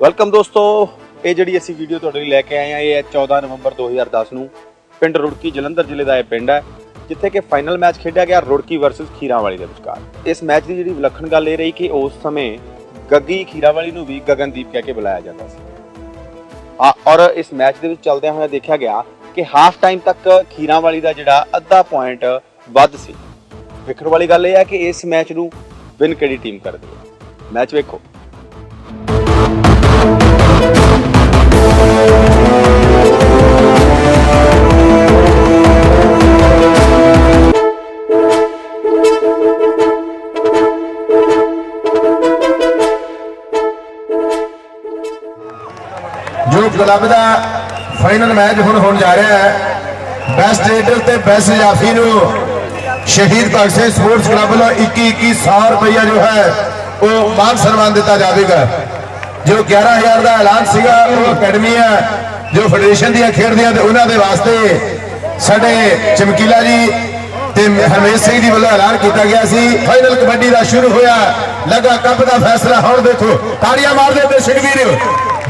Welcome ਦੋਸਤੋ, ਇਹ ਜਿਹੜੀ ਅਸੀਂ ਵੀਡੀਓ ਤੁਹਾਡੇ ਲਈ ਲੈ ਕੇ ਆਏ ਆ ਇਹ ਹੈ 14 ਨਵੰਬਰ 2010 ਨੂੰ, ਪਿੰਡ ਰੁੜਕੀ ਜਲੰਧਰ ਜ਼ਿਲ੍ਹੇ ਦਾ ਇਹ ਪਿੰਡ ਹੈ, ਜਿੱਥੇ ਕਿ ਫਾਈਨਲ ਮੈਚ ਖੇਡਿਆ ਗਿਆ ਰੁੜਕੀ ਵਰਸਸ ਖੀਰਾਵਾਲੀ ਦੇ ਵਿਚਕਾਰ। ਇਸ ਮੈਚ ਦੀ ਜਿਹੜੀ ਵਿਲੱਖਣ ਗੱਲ ਇਹ ਰਹੀ ਕਿ ਉਸ ਸਮੇਂ ਗੱਗੀ ਖੀਰਾਵਾਲੀ ਨੂੰ ਵੀ ਗਗਨਦੀਪ ਕਹਿ ਕੇ ਬੁਲਾਇਆ ਜਾਂਦਾ ਸੀ। ਆ, ਔਰ ਇਸ ਮੈਚ ਦੇ ਵਿੱਚ ਚੱਲਦਿਆਂ ਹੋਇਆ ਦੇਖਿਆ ਗਿਆ ਕਿ ਹਾਫ ਟਾਈਮ ਤੱਕ ਖੀਰਾਵਾਲੀ ਦਾ ਜਿਹੜਾ ਅੱਧਾ ਪੁਆਇੰਟ ਵੱਧ ਸੀ। ਫਿਕਰ ਵਾਲੀ ਗੱਲ ਇਹ ਹੈ ਕਿ ਇਸ ਮੈਚ ਨੂੰ ਵਿਨ ਕਿਹੜੀ ਟੀਮ ਕਰਦੀ ਹੈ? ਮੈਚ ਵੇਖੋ। ਜੋ ਕਲੱਬ ਦਾ ਫਾਈਨਲ ਮੈਚ ਹੁਣ ਹੋਣ ਜਾ ਰਿਹਾ ਹੈ। ਬੈਸਟ ਰੇਡਰ ਤੇ ਬੈਸਟ ਜਾਫੀ ਨੂੰ ਸ਼ਹੀਦ ਭਗਤ ਸਿੰਘ ਸਪੋਰਟਸ ਕਲੱਬ ਵੱਲੋਂ 21 2100 ਰੁਪਇਆ ਜੋ ਹੈ, ਉਹ ਮਾਨ ਸਨਮਾਨ ਦਿੱਤਾ ਜਾਵੇਗਾ। ਜੋ 11000 ਦਾ ਐਲਾਨ ਸੀਗਾ, ਉਹ ਅਕੈਡਮੀ ਜੋ ਫੈਡਰੇਸ਼ਨ ਦੀਆਂ ਖੇਡਦੀਆਂ ਤੇ ਉਹਨਾਂ ਦੇ ਵਾਸਤੇ ਸਾਡੇ ਚਮਕੀਲਾ ਜੀ ਤੇ ਹਰਮੇਸ਼ ਸਿੰਘ ਜੀ ਵੱਲੋਂ ਐਲਾਨ ਕੀਤਾ ਗਿਆ ਸੀ। ਫਾਈਨਲ ਕਬੱਡੀ ਦਾ ਸ਼ੁਰੂ ਹੋਇਆ। ਲਗਾ ਕੱਪ ਦਾ ਫੈਸਲਾ, ਹੁਣ ਦੇਖੋ, ਤਾੜੀਆਂ ਮਾਰਦੇ ਤੇ ਸਿੰਘਵੀਰ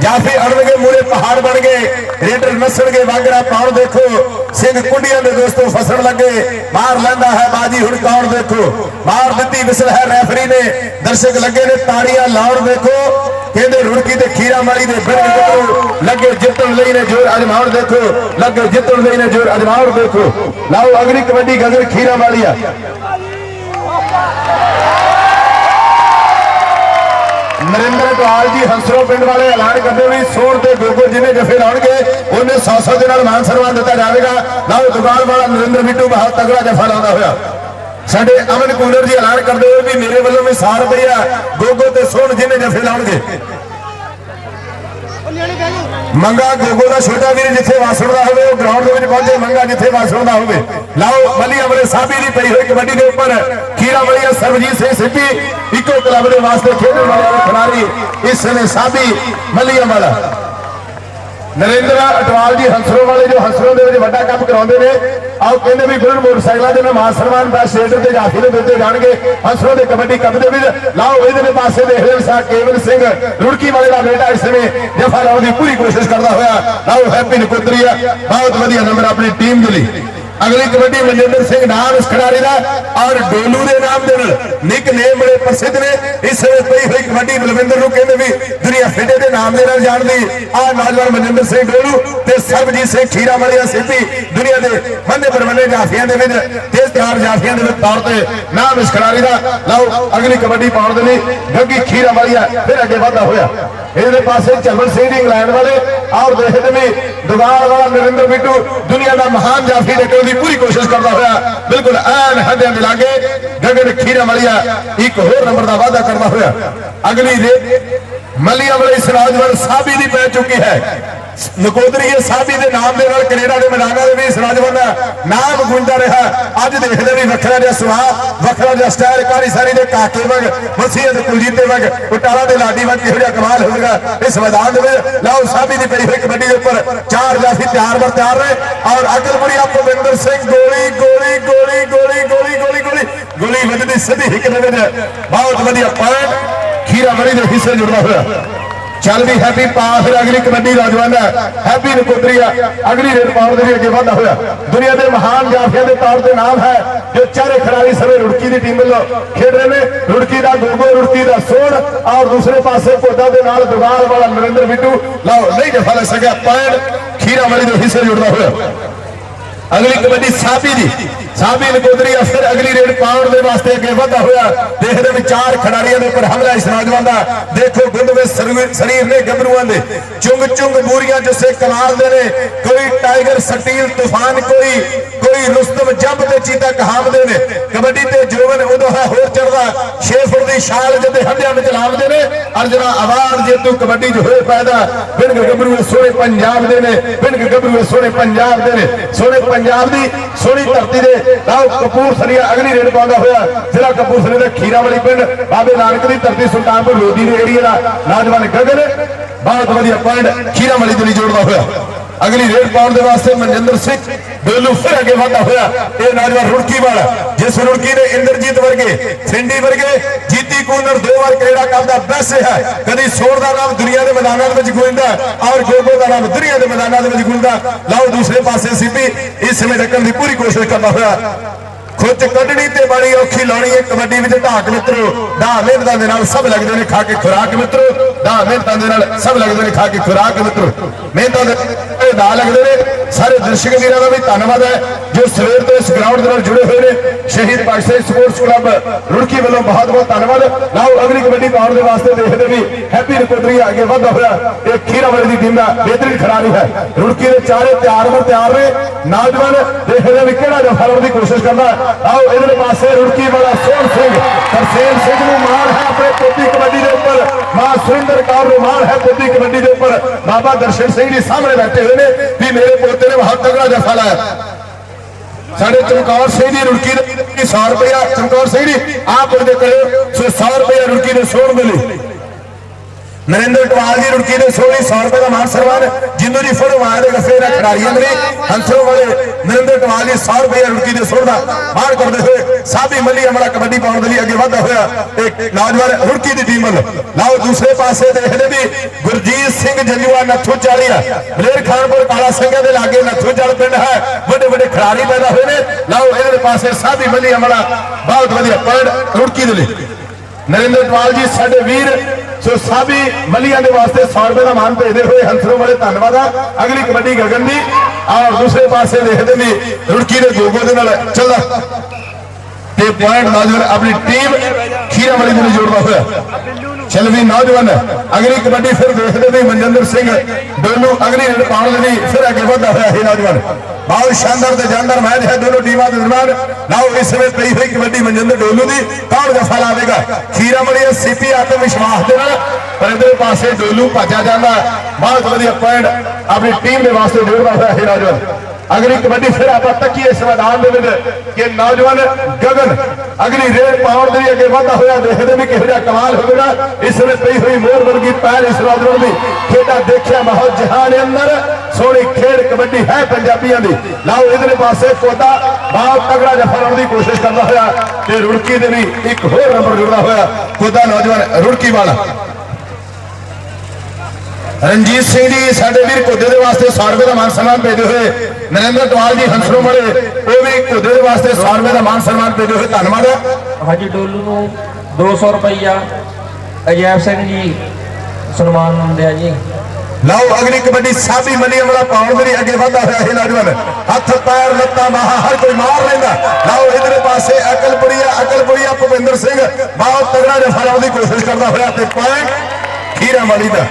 ਜਾਫੀ ਅੜਨਗੇ ਮੂਰੇ ਪਹਾੜ ਬਣ ਗਏ, ਰੇਡਰ ਨਸਣਗੇ, ਵਾਂਗੜਾ ਪਾਉਣ ਦੇਖੋ, ਸਿੰਘ ਕੁੰਡੀਆਂ ਦੇ ਦੋਸਤੋ ਫਸਣ ਲੱਗੇ, ਮਾਰ ਲੈਂਦਾ ਹੈ ਬਾਜੀ, ਹੁਣ ਕੌਣ ਦੇਖੋ? ਮਾਰ ਦਿੱਤੀ ਵਿਸਲ ਹੈ, ਰੈਫਰੀ ਨੇ, ਦਰਸ਼ਕ ਲੱਗੇ ਨੇ ਤਾੜੀਆਂ ਲਾਉਣ ਦੇਖੋ। ਕਹਿੰਦੇ ਰੁੜਕੀ ਤੇ ਖੀਰਾ ਮਾਰੀ ਦੇ ਬਿਰਗ ਦੇਖੋ ਲੱਗੇ ਜਿੱਤਣ ਲਈ ਨੇ ਜੋਰ ਅਜਮਾਉਣ ਦੇਖੋ। ਲੱਗੇ ਜਿੱਤਣ ਲਈ ਨੇ ਜੋਰ ਅਜਮਾਉਣ ਦੇਖੋ। ਲਾਓ ਅਗਲੀ ਕਬੱਡੀ ਗਗਨ ਖੀਰਾ ਵਾਲੀਆ ਨਰਿੰਦਰ ਟਵਾਲ ਜੀ ਹੰਸਰੋ ਪਿੰਡ ਵਾਲੇ ਐਲਾਨ ਕਰਦੇ ਵੀ ਸੋਣ ਤੇ ਗੋਗੋ ਜਿਹਨੇ ਜਫੇ ਲਾਉਣਗੇ, ਉਹਨੇ 100 ਦੇ ਨਾਲ ਮਾਨ ਸਨਮਾਨ ਦਿੱਤਾ ਜਾਵੇਗਾ। ਲਾਓ ਦੁਕਾਨ ਵਾਲਾ ਨਰਿੰਦਰ ਬਿੱਟੂ ਬਹੁਤ ਤਗੜਾ ਜਫਾ ਲਾਉਂਦਾ ਹੋਇਆ। ਸਾਡੇ ਅਮਨ ਕੂਲਰ ਜੀ ਐਲਾਨ ਕਰਦੇ ਹੋਏ ਵੀ ਮੇਰੇ ਵੱਲੋਂ ਵੀ 100 ਰੁਪਇਆ ਗੋਗੋ ਤੇ ਸੋਹਣ ਜਿਹਨੇ ਜਫੇ ਲਾਉਣਗੇ। ਮੰਗਾ ਗੋਗੋ ਦਾ ਛੋਟਾ ਵੀਰ ਜਿੱਥੇ ਵਾਸਣਦਾ ਹੋਵੇ, ਉਹ ਗਰਾਊਂਡ ਦੇ ਵਿੱਚ ਪਹੁੰਚੇ, ਮੰਗਾ ਜਿੱਥੇ ਵਾਸਣਦਾ ਹੋਵੇ। ਲਾਓ, ਮਲੀ ਅਮਰੇ ਸਾਬੀ ਦੀ ਪਈ ਹੋਈ ਕਬੱਡੀ ਦੇ ਉੱਪਰ, ਖੀਰਾ ਵਲੀਆ ਸਰਬਜੀਤ ਸਿੰਘ ਸਿੱਧੀ, ਇੱਕੋ ਕਲੱਬ ਦੇ ਵਾਸਤੇ ਖੇਡਣ ਵਾਲੇ ਖਿਡਾਰੀ, ਇਸ ਸਮੇਂ ਸਾਬੀ, ਮੱਲੀ ਅਮਰ ਨਰਿੰਦਰ ਅਟਵਾਲ ਜੀ ਹੰਸਰੋ ਵਾਲੇ ਜੋ ਹੰਸਰੋ ਦੇ ਵਿੱਚ ਵੱਡਾ ਕੰਮ ਕਰਾਉਂਦੇ ਨੇ, ਆਓ ਕਹਿੰਦੇ ਵੀ ਫਿਰ ਮੋਟਰਸਾਈਕਲਾਂ ਦੇ ਨਾਲ ਮਾਨ ਸਨਮਾਨ ਦਾ ਸਟੇਟ ਤੇ ਜਾਫੀ ਨੂੰ ਦਿੱਤੇ ਜਾਣਗੇ। ਹੰਸਰੋ ਦੇ ਕਬੱਡੀ ਕੱਪ ਦੇ ਵਿੱਚ, ਲਾਓ ਇਹਦੇ ਦੇ ਪਾਸੇ ਦੇਖ ਰਹੇ ਸਾ ਕੇਵਲ ਸਿੰਘ, ਰੁੜਕੀ ਵਾਲੇ ਦਾ ਬੇਟਾ ਇਸ ਸਮੇਂ ਜਫਾ ਲਾਉਣ ਦੀ ਪੂਰੀ ਕੋਸ਼ਿਸ਼ ਕਰਦਾ ਹੋਇਆ। ਲਾਓ ਹੈਪੀ ਨਕੁਦਰੀਆ ਬਹੁਤ ਵਧੀਆ ਨੰਬਰ ਆਪਣੀ ਟੀਮ ਦੇ ਲਈ। ਅਗਲੀ ਕਬੱਡੀ ਮਨਜਿੰਦਰ ਸਿੰਘ ਨਾਮ ਇਸ ਖਿਡਾਰੀ ਦਾ ਔਰ ਡੋਲੂ ਦੇ ਨਾਮ ਦੇ ਨਾਲ। ਨਿਕ ਨੇਮ ਬੜੇ ਪ੍ਰਸਿੱਧ ਨੇ। ਇਸ ਵੇਲੇ ਪਈ ਹੋਈ ਕਬੱਡੀ ਬਲਵਿੰਦਰ ਨੂੰ ਕਹਿੰਦੇ ਵੀ ਦੁਨੀਆ ਫਿੱਟੇ ਦੇ ਨਾਮ ਦੇ ਨਾਲ ਜਾਣਦੀ। ਆ ਨੌਜਵਾਨ ਮਨਜਿੰਦਰ ਸਿੰਘ ਡੋਲੂ ਤੇ ਸਰਬਜੀਤ ਸਿੰਘ ਖੀਰਾ ਵਾਲੀਆ ਸਿੱਧੀ ਦੁਨੀਆ ਦੇ ਮੰਨੇ ਪਰਮੰਨੇ ਜਾਫੀਆਂ ਦੇ ਵਿੱਚ ਤੇਜ਼ ਤਿਆਰ ਜਾਫੀਆਂ ਦੇ ਤੌਰ ਤੇ ਨਾਮ ਇਸ ਖਿਡਾਰੀ ਦਾ। ਲਓ, ਅਗਲੀ ਕਬੱਡੀ ਪਾਉਣ ਦੇ ਲਈ ਗੱਗੀ ਖੀਰਾ ਵਾਲੀਆ ਫਿਰ ਅੱਗੇ ਵਧਦਾ ਹੋਇਆ। ਇਹਦੇ ਪਾਸੇ ਚਮਨ ਸਿੰਘ ਜੀ ਇੰਗਲੈਂਡ ਵਾਲੇ। ਔਰ ਦੇਖਦੇ ਵੀ ਦੁਬਾਰ ਵਾਲਾ ਨਰਿੰਦਰ ਬਿੱਟੂ ਦੁਨੀਆ ਦਾ ਮਹਾਨ ਜਾਫੀ ਦੇਖਣ ਦੀ ਪੂਰੀ ਕੋਸ਼ਿਸ਼ ਕਰਦਾ ਹੋਇਆ। ਬਿਲਕੁਲ ਐਨ ਹੱਡਿਆਂ ਦੇ ਲਾਗੇ ਗਗਨ ਖੀਰਾ ਵਾਲੀਆ ਇੱਕ ਹੋਰ ਨੰਬਰ ਦਾ ਵਾਅਦਾ ਕਰਦਾ ਹੋਇਆ। ਅਗਲੀ ਰੇ ਮਲੀਆ ਵਾਲੀ ਸਰਾਜਵਰ ਸਾਬੀ ਦੀ ਪੈ ਚੁੱਕੀ ਹੈ। ਨਕੋਦਰੀ ਸਾਬੀ ਦੇ ਨਾਮ ਦੇ ਨਾਲ ਕੈਨੇਡਾ ਦੇ ਮੈਦਾਨਾਂ ਦੇ ਵੀ ਸਰਾਜਵਰ ਨਾਮ ਗੁੰਜਦਾ ਰਿਹਾ। ਅੱਜ ਦੇਖਦੇ ਵੀ ਵੱਖਰਾ ਜਿਹਾ ਸੁਭਾਅ, ਵੱਖਰਾ ਜਿਹਾ ਸਟਾਈਲ ਕਾਰੀ ਸਾਰੀ ਦੇ ਕਾਕੇ ਵਗ ਮਸੀਹ ਤੇ ਕੁਲਜੀਤ ਦੇ ਵਗ ਪਟਾਲਾ ਦੇ ਲਾਡੀ ਵਗ ਕਿਹੋ ਜਿਹਾ ਕਮਾਲ ਹੋਵੇਗਾ ਇਸ ਮੈਦਾਨ ਦੇ ਵਿੱਚ। ਲਓ, ਸਾਬੀ ਦੀ ਪਈ ਹੋਈ ਕਬੱਡੀ ਦੇ ਉੱਪਰ ਚਾਰ ਜਾਫੀ ਤਿਆਰ ਬਰ ਤਿਆਰ ਰਹੇ ਔਰ ਅਕਲਪੁਰੀ ਆਪਵਿੰਦਰ ਸਿੰਘ ਗੋਲੀ ਗੋਲੀ ਗੋਲੀ। ਗੋਲੀ ਵੱਜਦੀ ਸਿੱਧੀ ਹਿੱਕ ਦੇ ਵਿੱਚ ਬਹੁਤ ਵਧੀਆ ਪੁਆਇੰਟ ਖੀਰਾ ਮਰੀ ਦੇ ਹਿੱਸੇ ਜੁੜਦਾ ਹੋਇਆ। ਚੱਲ ਵੀ ਹੈਪੀ ਪਾ ਫਿਰ ਅਗਲੀ ਕਬੱਡੀ ਨੌਜਵਾਨ ਹੈਪੀ ਨਕੋਦਰੀਆ ਅਗਲੀ ਰੇਡ ਪਾਉਣ ਦੇ ਵੀ ਅੱਗੇ ਵਧਦਾ ਹੋਇਆ। ਦੁਨੀਆ ਦੇ ਮਹਾਨ ਜਾਫੀਆਂ ਦੇ ਤੌਰ ਤੇ ਨਾਮ ਹੈ, ਜੋ ਚਾਰੇ ਖਿਡਾਰੀ ਸਮੇਂ ਰੁੜਕੀ ਦੀ ਟੀਮ ਵੱਲੋਂ ਖੇਡ ਰਹੇ ਨੇ। ਰੁੜਕੀ ਦਾ ਗੋਗੋ ਰੁੜਕੀ ਦਾ ਸੋੜ ਔਰ ਦੂਸਰੇ ਪਾਸੇ ਕੋਟਾ ਦੇ ਨਾਲ ਦੁਗਾਲ ਵਾਲਾ ਨਰਿੰਦਰ ਬਿੱਟੂ ਲਓ, ਨਹੀਂ ਜਫਾ ਲੈ ਸਕਿਆ ਪੁਆਇੰਟ ਖੀਰਾ ਵਾਲੀ ਦੇ ਹਿੱਸੇ ਜੁੜਦਾ ਹੋਇਆ। ਅਗਲੀ ਕਬੱਡੀ ਸਾਬੀ ਦੀ। ਸਾਬੀ ਨਕੋਦਰੀ ਅਫਸਰ ਅਗਲੀ ਰੇਡ ਪਾਉਣ ਦੇ ਵਾਸਤੇ ਅੱਗੇ ਵਧਦਾ ਹੋਇਆ। ਦੇਖਦੇ ਵੀ ਚਾਰ ਖਿਡਾਰੀਆਂ ਦੇ ਉੱਪਰ ਹਮਲਾ ਇਸ ਨੌਜਵਾਨ ਦਾ। ਦੇਖੋ ਗੁੰਦਵੇ ਸਰੀਰ ਨੇ ਗੱਭਰੂਆਂ ਦੇ। ਚੁੰਗ ਚੁੰਗ ਬੂਰੀਆਂ ਜਿਸੇ ਕਮਾਲ ਦੇ ਨੇ। ਕੋਈ ਟਾਈਗਰ, ਸਟੀਲ, ਤੂਫਾਨ, ਕੋਈ ਕੋਈ ਰੁਸਤਮ ਜੰਬ ਤੇ ਚੀਤਾ ਕਹਾਵਦੇ ਨੇ। ਕਬੱਡੀ ਤੇ ਜੋਵਨ ਉਦੋਂ ਹੈ, ਹੋਰ ਚੜਦਾ 6 ਫੁੱਟ ਦੀ ਛਾਲ ਜਦੇ ਹੱਡਿਆਂ ਵਿੱਚ ਲਾਉਂਦੇ ਨੇ। ਅਰਜਨਾ ਆਵਾਜ਼ ਜੇਤੂ ਕਬੱਡੀ 'ਚ ਹੋਏ ਪੈਦਾ। ਬਿੰਗ ਗੱਭਰੂ ਸੋਹਣੇ ਪੰਜਾਬ ਦੇ ਨੇ। ਬਿੰਗ ਗੱਭਰੂ ਸੋਹਣੇ ਪੰਜਾਬ ਦੇ ਨੇ। ਸੋਹਣੇ ਪੰਜਾਬ ਦੀ ਸੋਹਣੀ ਧਰਤੀ ਦੇ। ਲਾਓ ਕਪੂਰਥਲੀਆ ਅਗਨੀ ਰੇਡ ਪਾਉਂਦਾ ਹੋਇਆ। ਜ਼ਿਲ੍ਹਾ ਕਪੂਰਥਲੇ ਦਾ ਖੀਰਾ ਵਾਲੀ ਪਿੰਡ। ਬਾਬੇ ਨਾਨਕ ਦੀ ਧਰਤੀ ਸੁਲਤਾਨਪੁਰ ਲੋਧੀ ਦੇ ਏਰੀਆ ਦਾ। ਨੌਜਵਾਨ ਗਗਨ। ਬਹੁਤ ਵਧੀਆ ਪੁਆਇੰਟ ਖੀਰਾ ਵਾਲੀ ਦੇ ਜੋੜਦਾ ਹੋਇਆ। ਅਗਲੀ ਰੇਡ ਪਾਉਣ ਦੇ ਵਾਸਤੇ ਮਨਜਿੰਦਰ ਸਿੰਘ ਡੋਲੂ ਫਿਰ ਅੱਗੇ ਵਧਦਾ ਹੋਇਆ। ਇਹ ਨੌਜਵਾਨ ਰੁੜਕੀ ਵਾਲਾ ਜਿਸ ਰੁੜਕੀ ਨੇ ਇੰਦਰਜੀਤ ਵਰਗੇ, ਸਿੰਡੀ ਵਰਗੇ, ਜੀਤੀ ਕੂਨਰ ਦੋ ਵਾਰ ਕ੍ਰੀੜਾ ਕੱਪ ਦਾ ਬੈਸਟ ਹੈ। ਕਦੀ ਸੋੜ ਦਾ ਨਾਮ ਦੁਨੀਆ ਦੇ ਮੈਦਾਨਾਂ ਦੇ ਵਿੱਚ ਗੂੰਜਦਾ ਔਰ ਗੋਗੋ ਦਾ ਨਾਮ ਦੁਨੀਆ ਦੇ ਮੈਦਾਨਾਂ ਦੇ ਵਿੱਚ ਗੂੰਜਦਾ ਲਓ ਦੂਸਰੇ ਪਾਸੇ ਸਿੱਪੀ, ਇਸ ਸਮੇਂ ਰੱਖਣ ਦੀ ਪੂਰੀ ਕੋਸ਼ਿਸ਼ ਕਰਦਾ ਹੋਇਆ। ਖੁੱਚ ਕੱਢਣੀ ਤੇ ਬੜੀ ਔਖੀ ਲਾਉਣੀ ਹੈ। ਕਬੱਡੀ ਵਿੱਚ ਢਾਕ ਮਿੱਤਰੋ, ਢਾਹ ਮਿਹਨਤਾਂ ਦੇ ਨਾਲ ਸਭ ਲੱਗਦੇ ਨੇ ਖਾ ਕੇ ਖੁਰਾਕ ਮਿੱਤਰੋ, ਢਾਹ ਮਿਹਨਤਾਂ ਦੇ ਨਾਲ ਸਭ ਲੱਗਦੇ ਨੇ ਖਾ ਕੇ ਖੁਰਾਕ ਮਿੱਤਰੋ। ਮਿਹਨਤਾਂ ਦੇ ਢਾਹ ਲੱਗਦੇ ਨੇ। ਸਾਰੇ ਦਰਸ਼ਕ ਵੀਰਾਂ ਦਾ ਵੀ ਧੰਨਵਾਦ ਹੈ, ਜੋ ਸਵੇਰ ਤੋਂ ਇਸ ਗਰਾਊਂਡ ਦੇ ਨਾਲ ਜੁੜੇ ਹੋਏ ਨੇ। ਸ਼ਹੀਦ ਭਗਤ ਸਪੋਰਟਸ ਕਲੱਬ ਰੁੜਕੀ ਵੱਲੋਂ ਬਹੁਤ ਬਹੁਤ ਧੰਨਵਾਦ। ਲਓ, ਅਗਲੀ ਕਬੱਡੀ ਪਾਉਣ ਦੇ ਵਾਸਤੇ ਦੇਖਦੇ ਵੀ ਹੈਪੀ ਰਿਪੋਰਟਰੀ ਅੱਗੇ ਵਧਦਾ ਹੋਇਆ। ਇਹ ਖੀਰਾ ਦੀ ਟੀਮ ਦਾ ਬਿਹਤਰੀਨ ਖਿਡਾਰੀ ਹੈ। ਰੁੜਕੀ ਦੇ ਚਾਰੇ ਤਿਆਰ ਵਰ ਤਿਆਰ ਨੇ। ਨੌਜਵਾਨ ਦੇਖਦੇ ਵੀ ਕਿਹੜਾ ਜਫਾ ਲਾਉਣ ਦੀ ਕੋਸ਼ਿਸ਼ ਕਰਦਾ ਹੈ। ਆਓ ਇਹਦੇ ਪਾਸੇ ਰੁੜਕੀ ਵਾਲਾ ਸੋਹਣ ਸਿੰਘ। ਤਰਸੇਮ ਸਿੰਘ ਨੂੰ ਮਾਣ ਹੈ ਆਪਣੇ ਪੋਤੀ ਕਬੱਡੀ ਦੇ ਉੱਪਰ। ਮਾਂ ਸੁਰਿੰਦਰ ਕੌਰ ਨੂੰ ਮਾਣ ਹੈ ਪੋਤੀ ਕਬੱਡੀ ਦੇ ਉੱਪਰ। ਬਾਬਾ ਦਰਸ਼ਨ ਸਿੰਘ ਜੀ ਸਾਹਮਣੇ ਬੈਠੇ ਹੋਏ ਨੇ ਵੀ ਮੇਰੇ ਪੋਤੇ ਨੇ ਬਹੁਤ ਤਗੜਾ ਜਫਾ ਲਾਇਆ ਸਾਡੇ ਚਮਕੌਰ ਸਿੰਘ ਦੀ ਰੁੜਕੀ ਦੇ 100 ਰੁਪਇਆ ਚਮਕੌਰ ਸਿੰਘ ਜੀ ਆਪ ਉਹਦੇ ਕਰਿਓ ਸੋ 100 ਰੁਪਇਆ ਰੁੜਕੀ ਦੇ ਸੋਹਣ ਦੇ ਲਈ ਨਰਿੰਦਰ ਟਵਾਲ ਜੀ ਰੁੜਕੀ ਦੇ 1600 ਰੁਪਏ ਦਾ ਮਾਨ ਸਨਮਾਨ ਜਿੰਦੂ ਜੀ ਫੜੋ ਆਏ ਦੇ ਗੱਫੇ ਦਾ ਖਿਡਾਰੀਆਂ ਨੇ ਹੰਸਰੋ ਵਾਲੇ ਨਰਿੰਦਰ ਟਵਾਲ ਜੀ 100 ਰੁਪਏ ਰੁੜਕੀ ਦੇ ਸੋਹਣ ਦਾ ਕਰਦੇ ਹੋਏ ਸਾਬੀ ਮੱਲੀ ਅਮਰਾ ਕਬੱਡੀ ਪਾਉਣ ਦੇ ਲਈ ਅੱਗੇ ਵਧਦਾ ਹੋਇਆ ਇੱਕ ਨੌਜਵਾਨ ਰੁੜਕੀ ਦੀ ਟੀਮ ਵੱਲ। ਲਓ ਦੂਸਰੇ ਪਾਸੇ ਦੇਖਦੇ ਵੀ ਗੁਰਜੀਤ ਸਿੰਘ ਜੰਜੂਆ ਨੱਥੂ ਚਾਲੀਆ ਬਲੇਰ ਖਾਨਪੁਰ ਕਾਲਾ ਸਿੰਘਾਂ ਦੇ ਲਾਗੇ ਨੱਥੂ ਚਾਲ ਪਿੰਡ ਹੈ। ਵੱਡੇ ਵੱਡੇ ਖਿਡਾਰੀ ਪੈਦਾ ਹੋਏ ਨੇ। ਲਓ ਇਹਦੇ ਪਾਸੇ ਸਾਬੀ ਮੱਲੀ ਅਮਰਾ ਬਹੁਤ ਵਧੀਆ ਪੁਆਇੰਟ ਰੁੜਕੀ ਦੇ ਲਈ। ਨਰਿੰਦਰ ਟਵਾਲ ਜੀ, ਸਾਡੇ ਵੀਰ ਸੋ ਸਾਬੀ ਮਲੀਆਂ ਦੇ ਵਾਸਤੇ 100 ਰੁਪਏ ਦਾ ਮਾਨ ਭੇਜਦੇ ਹੋਏ ਹੰਸਰੋ ਵਾਲੇ ਧੰਨਵਾਦ ਆ। ਅਗਲੀ ਕਬੱਡੀ ਗਗਨ ਦੀ। ਔਰ ਦੂਸਰੇ ਪਾਸੇ ਦੇਖਦੇ ਨੇ ਰੁੜਕੀ ਦੇ ਗੋਗੋ ਦੇ ਨਾਲ ਚੱਲਦਾ। ਤੇ ਪੁਆਇੰਟ ਨੌਜਵਾਨ ਆਪਣੀ ਟੀਮ ਖੀਰਾ ਵਾਲੀ ਦੇ ਜੋੜਦਾ ਹੋਇਆ। ਚਲਵੀ ਨੌਜਵਾਨ, ਅਗਲੀ ਕਬੱਡੀ ਫਿਰ ਦੇਖਦੇ ਵੀ ਮਨਜਿੰਦਰ ਸਿੰਘ ਡੋਲੂ ਅਗਲੀ ਰੇਡ ਪਾਉਣ ਲਈ ਫਿਰ ਅੱਗੇ ਵਧਦਾ ਹੋਇਆ ਇਹ ਨੌਜਵਾਨ। ਬਹੁਤ ਸ਼ਾਨਦਾਰ ਤੇ ਜਾਨਦਾਰ ਮੈਚ ਹੈ, ਦੋਨੋਂ ਟੀਮਾਂ ਦੇ ਦਰਮਿਆਨ। ਲਓ, ਇਸ ਵੇਲੇ ਪਈ ਹੋਈ ਕਬੱਡੀ ਮਨਜਿੰਦਰ ਡੋਲੂ ਦੀ, ਕੌਣ ਜਫਾ ਲਾਵੇਗਾ? ਖੀਰਾ ਵਾਲੀ ਸੀਪੀ ਆਤਮ ਵਿਸ਼ਵਾਸ ਦੇ ਨਾਲ। ਪਰ ਇਧਰ ਪਾਸੇ ਡੋਲੂ ਭੱਜਿਆ ਜਾਂਦਾ। ਬਹੁਤ ਵਧੀਆ ਪੁਆਇੰਟ ਆਪਣੀ ਟੀਮ ਦੇ ਵਾਸਤੇ ਜੋੜਦਾ ਹੋਇਆ ਇਹ ਨੌਜਵਾਨ। ਅਗਲੀ ਕਬੱਡੀ ਫਿਰ ਆਪਾਂ ਤੱਕੀਏ ਇਸ ਮੈਦਾਨ ਦੇ ਵਿੱਚ ਕਿ ਨੌਜਵਾਨ ਗਗਨ ਅਗਲੀ ਰੇਡ ਪਾਉਣ ਦੇ ਅੱਗੇ ਵਧਦਾ ਹੋਇਆ ਦੇਖਦੇ ਵੀ ਕਿਹੋ ਜਿਹਾ ਕਮਾਲ ਹੋਵੇਗਾ। ਇਸ ਵੇਲੇ ਪਈ ਹੋਈ ਮੋਰ ਵਰਗੀ ਪੈਰ ਇਸ ਨੌਜਵਾਨ ਦੀ ਖੇਡਾ ਦੇਖਿਆ ਮਹੋ ਜਹਾਨ ਦੇ ਅੰਦਰ। ਸੋਹਣੀ ਖੇਡ ਕਬੱਡੀ ਹੈ ਪੰਜਾਬੀਆਂ ਦੀ। ਲਾਓ ਇਧਰਲੇ ਪਾਸੇ ਕੋਦਾ ਬਹੁਤ ਤਗੜਾ ਜਫਾ ਲਾਉਣ ਦੀ ਕੋਸ਼ਿਸ਼ ਕਰਦਾ ਹੋਇਆ ਤੇ ਰੁੜਕੀ ਦੇ ਵੀ ਇੱਕ ਹੋਰ ਨੰਬਰ ਜੁੜਦਾ ਹੋਇਆ। ਕੋਦਾ ਨੌਜਵਾਨ ਰੁੜਕੀ ਵਾਲਾ ਰਣਜੀਤ ਸਿੰਘ ਜੀ ਸਾਡੇ ਵੀਰ ਘੋਦੇ ਦੇ ਵਾਸਤੇ 100 ਰੁਪਏ ਦਾ ਮਾਨ ਸਨਮਾਨ ਭੇਜੇ ਹੋਏ। ਨਰਿੰਦਰ ਟਵਾਲ ਜੀ ਹੰਸਰੋ ਵਾਲੇ ਉਹ ਵੀ ਘੋਦੇ ਦੇ ਵਾਸਤੇ 100 ਰੁਪਏ ਦਾ ਮਾਨ ਸਨਮਾਨ ਭੇਜੇ ਹੋਏ। ਧੰਨਵਾਦ। ਹਾਜੀ ਡੋਲੂ ਨੂੰ 200 ਰੁਪਈਆ ਅਜੈਬ ਸਿੰਘ ਜੀ ਸਨਮਾਨ ਦਿੰਦੇ ਜੀ। ਲਓ ਅਗਲੀ ਕਬੱਡੀ ਸਾਬੀ ਮਨੀ ਅਮਲਾ ਪਾਉਣ ਲਈ ਅੱਗੇ ਵਧਦਾ ਹੋਇਆ ਇਹ ਨੌਜਵਾਨ। ਹੱਥ ਪੈਰ ਲੱਤਾਂ ਬਾਹਾਂ ਹਰ ਕੋਈ ਮਾਰ ਲੈਂਦਾ। ਲਓ ਇਧਰੇ ਪਾਸੇ ਅਕਲਪੁਰੀਆ ਅਕਲਪੁਰੀਆ ਭੁਪਿੰਦਰ ਸਿੰਘ। ਬਹੁਤ ਤਗੜਾ ਜਫਾ ਲਾਉਣ ਦੀ ਕੋਸ਼ਿਸ਼ ਕਰਦਾ ਹੋਇਆ ਤੇ ਪੁਆਇੰਟ ਖੀਰਾ ਵਾਲੀ ਦਾ।